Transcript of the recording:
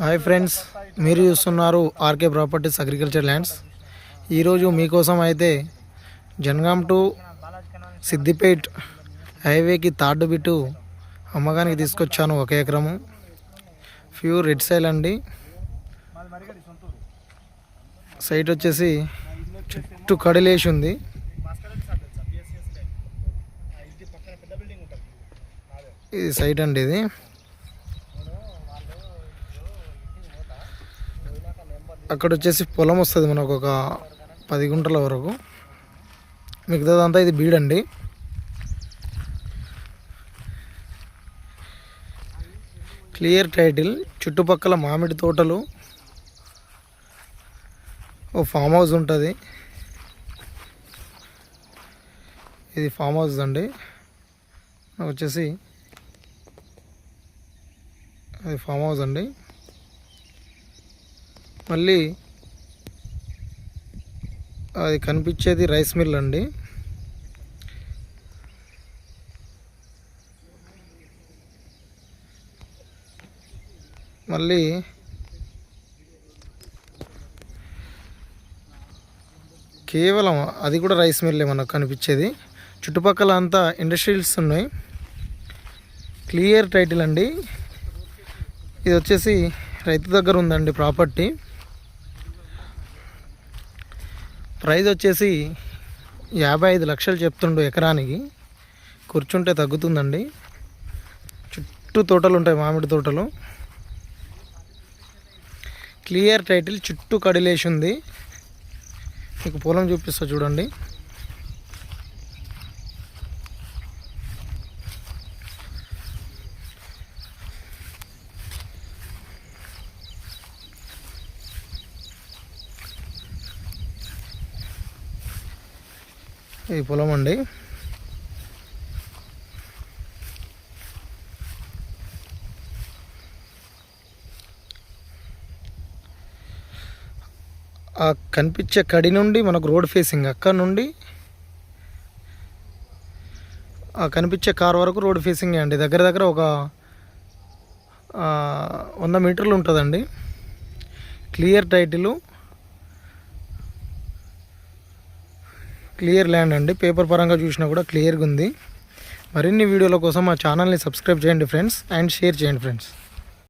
Hi friends మీరు చూస్తున్నారు RK properties agriculture lands. ఈరోజు మీకోసం అయితే జనగాం టు సిద్దిపేట్ హైవేకి థర్డ్ బిట్టు అమ్మగానికి తీసుకొచ్చాను ఒక ఎకరము. ప్యూర్ రెడ్ సైల్ అండి. సైట్ వచ్చేసి చుట్టూ కడిలేసి ఉంది. ఇది సైట్ అండి ఇది. అక్కడ వచ్చేసి పొలం వస్తుంది మనకు ఒక పది గుంటల వరకు. మిగతాదంతా ఇది బీడండి. క్లియర్ టైటిల్ చుట్టుపక్కల మామిడి తోటలు ఓ ఫామ్ హౌస్ ఉంటుంది. ఇది ఫామ్ హౌస్ అండి. వచ్చేసి అది ఫామ్ హౌస్ అండి. మళ్ళీ అది కనిపించేది రైస్ మిల్ అండి. మళ్ళీ కేవలం అది కూడా రైస్ మిల్లే మనకు కనిపించేది. చుట్టుపక్కల అంతా ఇండస్ట్రీస్ ఉన్నాయి. క్లియర్ టైటిల్ అండి. ఇది వచ్చేసి రైతు దగ్గర ఉందండి ప్రాపర్టీ. ప్రైజ్ వచ్చేసి యాభై ఐదు లక్షలు చెప్తుండు ఎకరానికి. కూర్చుంటే తగ్గుతుందండి. చుట్టూ తోటలు ఉంటాయి మామిడి తోటలు. క్లియర్ టైటిల్ చుట్టూ కడిలేసి ఉంది. మీకు పొలం చూపిస్తా చూడండి. ఈ పొలం అండి. ఆ కనిపించే కడి నుండి మనకు రోడ్ ఫేసింగ్ అక్కడ నుండి ఆ కనిపించే కార్ వరకు రోడ్ ఫేసింగ్ అండి. దగ్గర దగ్గర ఒక వంద మీటర్లు ఉంటుందండి. క్లియర్ టైటిలు క్లియర్ ల్యాండ్ అండి. పేపర్ పరంగా చూసినా కూడా క్లియర్గా ఉంది. మరిన్ని వీడియోల కోసం మా ఛానల్ని సబ్స్క్రైబ్ చేయండి ఫ్రెండ్స్. అండ్ షేర్ చేయండి ఫ్రెండ్స్.